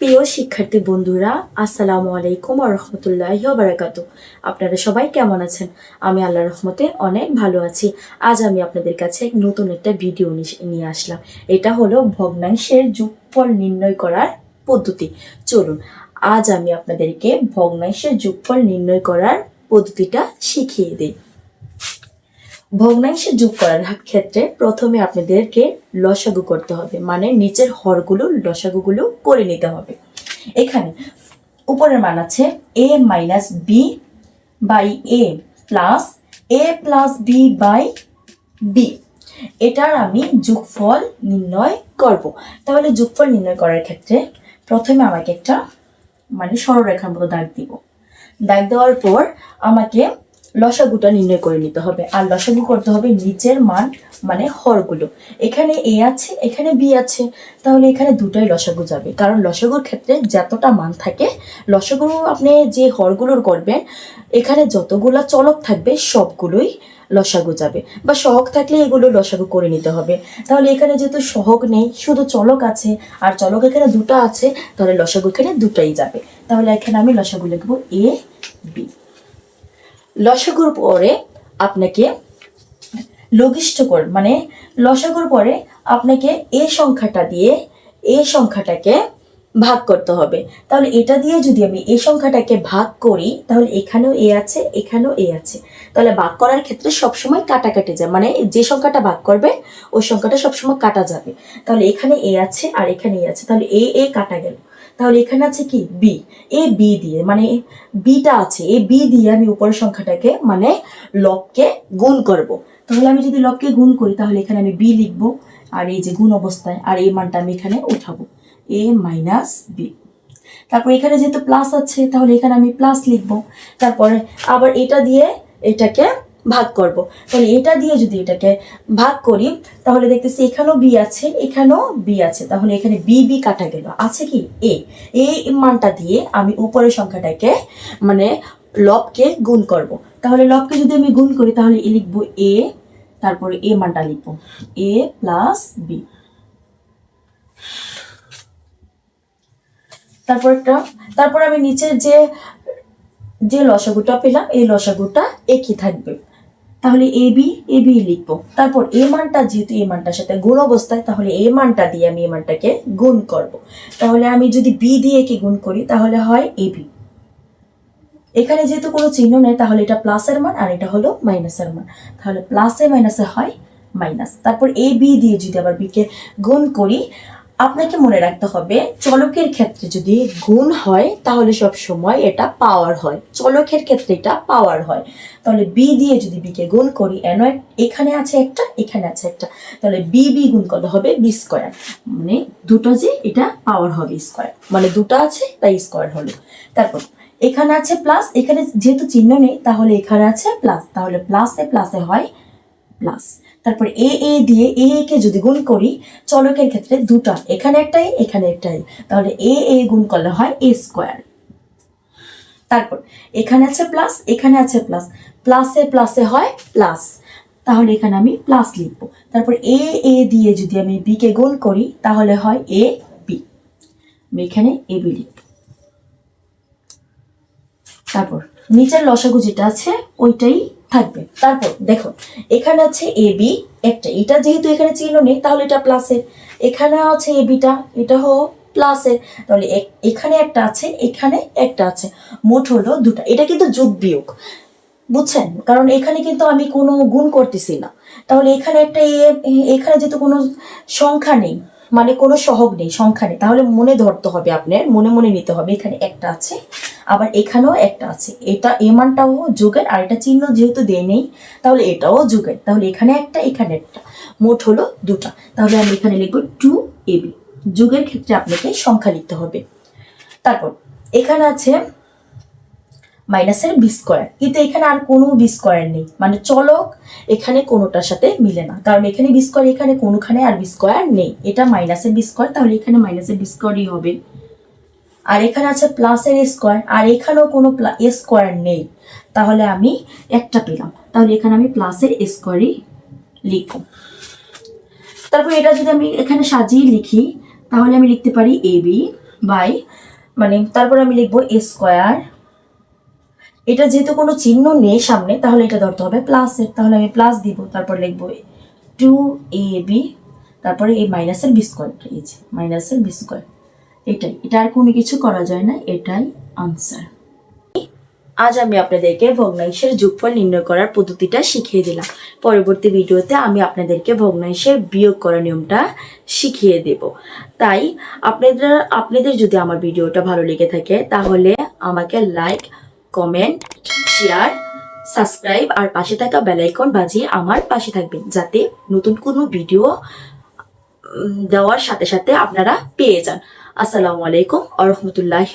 প্রিয় শিক্ষার্থী বন্ধুরা, আসসালামু আলাইকুম রহমতুল্লাহ বারাকাতু। আপনারা সবাই কেমন আছেন? আমি আল্লাহ রহমতে অনেক ভালো আছি। আজ আমি আপনাদের কাছে এক নতুন একটা ভিডিও নিয়ে আসলাম। এটা হলো ভগ্নাংশের যোগফল নির্ণয় করার পদ্ধতি। চলুন, আজ আমি আপনাদেরকে ভগ্নাংশের যোগফল নির্ণয় করার পদ্ধতিটা শিখিয়ে দিই। ভগ্নাংশে যোগ করার ক্ষেত্রে প্রথমে আপনাদেরকে লসাগু করতে হবে। মানে নিচের হরগুলো, লসাগুগুলো করে নিতে হবে। এখানে উপরের মান আছে A minus B by A plus A plus B by B এটার আমি যোগফল নির্ণয় করব। তাহলে যোগফল নির্ণয় করার ক্ষেত্রে প্রথমে আমাকে একটা মানে সরলরেখার মতো দাগ দিব। দাগ দেওয়ার পর আমাকে লসাগুটা নির্ণয় করে নিতে হবে। আর লসাগু করতে হবে নিচের মান মানে হরগুলো। এখানে এ আছে, এখানে বি আছে। তাহলে এখানে দুটাই লসাগু যাবে। কারণ লসাগুর ক্ষেত্রে যতটা মান থাকে, লসাগু আপনি যে হরগুলোর করবেন, এখানে যতগুলা চলক থাকবে, সবগুলোই লসাগু যাবে। বা সহগ থাকলে এগুলো লসাগু করে নিতে হবে। তাহলে এখানে যেহেতু সহগ নেই, শুধু চলক আছে, আর চলক এখানে দুটো আছে, তাহলে লসাগু এখানে দুটাই যাবে। তাহলে এখানে আমি লসাগু লিখব এ বি লসাগুর পরে আপনাকে লঘিষ্ঠ কর মানে লসাগুর পরে আপনাকে এ সংখ্যাটা দিয়ে এ সংখ্যাটাকে ভাগ করতে হবে। তাহলে এটা দিয়ে যদি আমি এই সংখ্যাটাকে ভাগ করি, তাহলে এখানেও এ আছে, এখানেও এ আছে। তাহলে ভাগ করার ক্ষেত্রে সবসময় কাটাকাটি যায় মানে যে সংখ্যাটা ভাগ করবে, ওই সংখ্যাটা সবসময় কাটা যাবে। তাহলে এখানে এ আছে আর এখানে এ আছে, তাহলে এ এ কাটা গেল। তাহলে এখানে আছে কি? বি এ বি দিয়ে মানে বিটা আছে, এ বি দিয়ে আমি উপরের সংখ্যাটাকে মানে লবকে গুণ করব। তাহলে আমি যদি লবকে গুণ করি, তাহলে এখানে আমি বি লিখব, আর এই যে গুণ অবস্থায়, আর এই মানটা আমি এখানে উঠাবো। এ মাইনাস বি তারপর এখানে যেহেতু প্লাস আছে, তাহলে এখানে আমি প্লাস লিখব। তারপরে আবার এটা দিয়ে এটাকে ভাগ করব। তাহলে এটা দিয়ে যদি এটাকে ভাগ করি, তাহলে দেখতেছি এখানেও বি আছে, এখানেও বি আছে। তাহলে এখানে বি বি কাটা গেল। আছে কি? এ এই মানটা দিয়ে আমি উপরের সংখ্যাটাকে মানে লবকে গুণ করব। তাহলে লবকে যদি আমি গুণ করি, তাহলে এ লিখব এ তারপরে এ মানটা লিখব। এ প্লাস বি তারপর একটা, তারপর আমি নিচের যে যে লসাগুটা পেলাম, এই লসাগুটা একই থাকবে। তাহলে এ বি এ বি লিখব। তারপর এ মানটা, যেহেতু এ মানটার সাথে গুণ অবস্থায়, তাহলে এ মানটা দিয়ে আমি এ মানটাকে গুণ করব। তাহলে আমি যদি বি দিয়ে কি গুণ করি, তাহলে হয় এ বি। এখানে যেহেতু কোনো চিহ্ন নেই, তাহলে এটা প্লাসের মান আর এটা হলো মাইনাসের মান। তাহলে প্লাসে মাইনাসে হয় মাইনাস। তারপর এ বি দিয়ে যদি আবার বিকে গুণ করি আপনাকে মনে রাখতে হবে, চলকের ক্ষেত্রে যদি গুণ হয়, তাহলে সব সময় এটা পাওয়ার হয়। চলকের ক্ষেত্রে এটা পাওয়ার হয়। তাহলে বি দিয়ে যদি বিকে গুণ করি এন এখানে আছে একটা, এখানে আছে একটা। তাহলে বি বি গুণ করলে হবে বি স্কোয়ার মানে দুটো যে এটা পাওয়ার হবে স্কোয়ার মানে দুটো আছে, তাই স্কোয়ার হলো। তারপর, এখানে আছে প্লাস এখানে যেহেতু চিহ্ন নেই, তাহলে এখানে আছে প্লাস তাহলে প্লাসে প্লাসে হয় প্লাস তারপর এ এ দিয়ে এ এ কে যদি গুণ করি, চলকের ক্ষেত্রে দুটা, এখানে একটাই এখানে একটাই। তাহলে এ এ গুণ করলে হয় এ স্কোয়ার। তারপর, এখানে আছে প্লাস এখানে আছে প্লাস প্লাসে প্লাসে হয় প্লাস তাহলে এখানে আমি প্লাস লিখব। তারপর এ এ দিয়ে যদি আমি বি কে গুণ করি, তাহলে হয় এ বি আমি এখানে এ বি লিখব। তারপর, নিচের লসাগু যেটা আছে, ওইটাই থাকবে। তারপর দেখো, এখানে আছে এ বি একটা। এটা যেহেতু এখানে চিহ্ন নেই, তাহলে এটা প্লাসের এখানে আছে এ বিটা এটা হো প্লাসের তাহলে এখানে একটা আছে, এখানে একটা আছে। মোট হলো দুটা। এটা কিন্তু যোগ বিয়োগ। বুঝছেন? কারণ এখানে কিন্তু আমি কোনো গুণ করতেছি না। তাহলে এখানে একটা এ- এখানে যেহেতু কোনো সংখ্যা নেই মানে কোনো সহগ নেই, সংখ্যা নেই। তাহলে মনে ধরতে হবে আপনার, মনে মনে নিতে হবে, এখানে একটা আছে, আবার এখানেও একটা আছে। এটা এ মানটাও যুগের, আর এটা চিহ্ন যেহেতু দেয় নেই, তাহলে এটাও যুগের। তাহলে এখানে একটা এখানে একটা। মোট হলো দুটা। তাহলে আমি এখানে লিখব টু এ বি। যুগের ক্ষেত্রে আপনাকে সংখ্যা লিখতে হবে। তারপর, এখানে আছে মাইনাসের বি স্কোয়ার কিন্তু এখানে আর কোনো বি স্কোয়ার নেই। মানে চলক এখানে কোনোটার সাথে মিলে না। কারণ এখানে বি স্কোয়ার এখানে কোনোখানে আর বি স্কোয়ার নেই। এটা মাইনাসের বি স্কোয়ার তাহলে এখানে মাইনাসের বি স্কোয়ারই হবে। আর এখানে আছে প্লাসের স্কোয়ার আর এখানেও কোনো এ স্কোয়ার নেই। তাহলে আমি একটা পেলাম। তাহলে এখানে আমি প্লাসের স্কোয়ারই লিখব। তারপর এটা যদি আমি এখানে সাজিয়ে লিখি, তাহলে আমি লিখতে পারি এ বি বাই মানে তারপর আমি লিখব এ স্কোয়ার এটা যেহেতু কোনো চিহ্ন নেই সামনে, তাহলে এটা ধরতে হবে প্লাসের তাহলে আমি প্লাস দিব, তারপর লিখব টু এ বি তারপরে এই মাইনাসের বি স্কোয়ার এই যে মাইনাসের বি স্কোয়ার এটাই, এটা আর কোনো কিছু করা যায় না, এটাই আনসার আজ আমি আপনাদেরকে ভগ্নাংশের যোগফল নির্ণয় করার পদ্ধতিটা শিখিয়ে দিলাম। পরবর্তী ভিডিওতে আমি আপনাদেরকে ভগ্নাংশের বিয়োগ করার নিয়মটা শিখিয়ে দেব। তাই আপনাদের আপনাদের যদি আমার ভিডিওটা ভালো লেগে থাকে, তাহলে আমাকে লাইক কমেন্ট শেয়ার সাবস্ক্রাইব আর পাশে থাকা বেলাইকন বাজিয়ে আমার পাশে থাকবেন। যাতে নতুন কোনো ভিডিও দেওয়ার সাথে সাথে আপনারা পেয়ে যান। আসসালামু আলাইকুম আ রহমতুল্লাহি